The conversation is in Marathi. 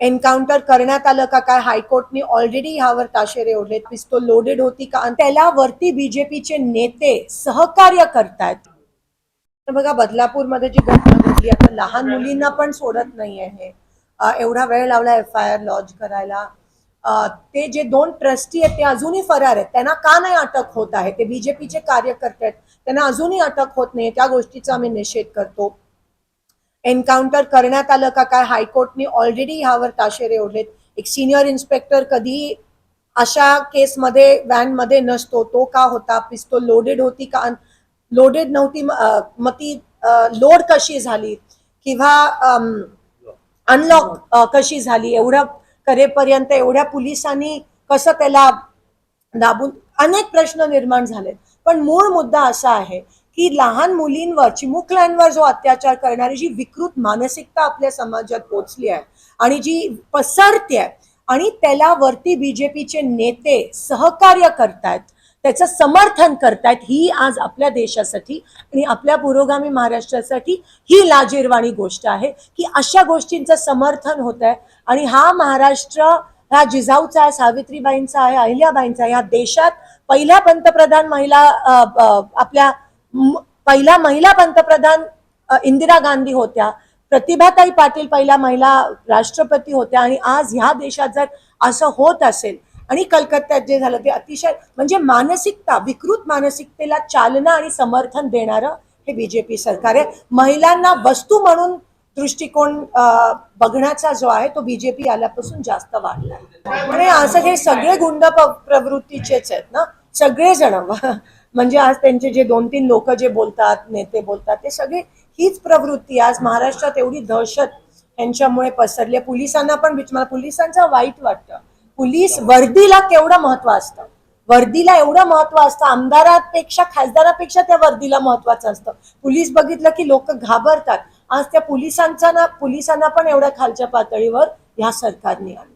एन्काउंटर करण्यात आलं का? काय हायकोर्टने ऑलरेडी ह्यावर ताशेरे ओढलेत पिस्तोल लोडेड होती का? आणि त्याला वरती बीजेपीचे नेते सहकार्य करतायत. तर बघा बदलापूरमध्ये जी घटना घडली आता लहान मुलींना पण सोडत नाही आहे एवढा वेळ लावला एफ आय आर लॉन्च करायला. ते जे दोन ट्रस्टी आहेत ते अजूनही फरार आहेत. त्यांना का नाही अटक होत आहे? ते बीजेपीचे कार्यकर्ते आहेत. त्यांना अजूनही अटक होत नाही त्या गोष्टीचा आम्ही निषेध करतो. एन्काउंटर करण्यात आलं का? काय हायकोर्टने ऑलरेडी ह्यावर ताशेरे ओढलेत. एक सिनियर इन्स्पेक्टर कधी अशा केसमध्ये व्हॅनमध्ये नसतो. तो का होता? पिस्तोल लोडेड होती का? लोडेड नव्हती मग ती लोड कशी झाली? किंवा अनलॉक कशी झाली? एवढं करेपर्यंत एवढ्या पोलिसांनी कसं त्याला दाबून अनेक प्रश्न निर्माण झालेत. पण मूळ मुद्दा असा आहे की लहान मुलींवर चिमुकल्यांवर जो अत्याचार करणारी जी विकृत मानसिकता आपल्या समाजात पोचली आहे आणि जी पसरते आहे आणि त्याला वरती बीजेपीचे नेते सहकार्य करतायत त्याचं समर्थन करतायत ही आज आपल्या देशासाठी आणि आपल्या पुरोगामी महाराष्ट्रासाठी ही लाजीरवाणी गोष्ट आहे की अशा गोष्टींचं समर्थन होत आहे आणि हा महाराष्ट्र हा जिजाऊचा आहे सावित्रीबाईंचा आहे अहिल्याबाईंचा आहे या देशात पहिल्या पंतप्रधान महिला आपल्या पहिल्या महिला पंतप्रधान इंदिरा गांधी होत्या. प्रतिभाताई पाटील पहिल्या महिला राष्ट्रपती होत्या. आणि आज ह्या देशात जर असं होत असेल आणि कलकत्त्यात जे झालं ते अतिशय म्हणजे मानसिकता विकृत मानसिकतेला चालना आणि समर्थन देणारं हे बीजेपी सरकार आहे. महिलांना वस्तू म्हणून दृष्टिकोन बघण्याचा जो आहे तो बीजेपी आल्यापासून जास्त वाढला आणि असं हे सगळे गुंड प्रवृत्तीचेच आहेत ना. सगळेजण म्हणजे आज त्यांचे जे दोन तीन लोक जे बोलतात नेते बोलतात ते सगळे हीच प्रवृत्ती. आज महाराष्ट्रात एवढी दहशत यांच्यामुळे पसरली. पोलिसांना पण मला पोलिसांचं वाईट वाटतं. पोलीस वर्दीला केवढं महत्त्व असतं? वर्दीला एवढं महत्त्व असतं? आमदारापेक्षा खासदारापेक्षा त्या वर्दीला महत्वाचं असतं. पोलीस बघितलं की लोक घाबरतात. आज त्या पोलिसांचा ना पोलिसांना पण एवढ्या खालच्या पातळीवर ह्या सरकारने आणलं.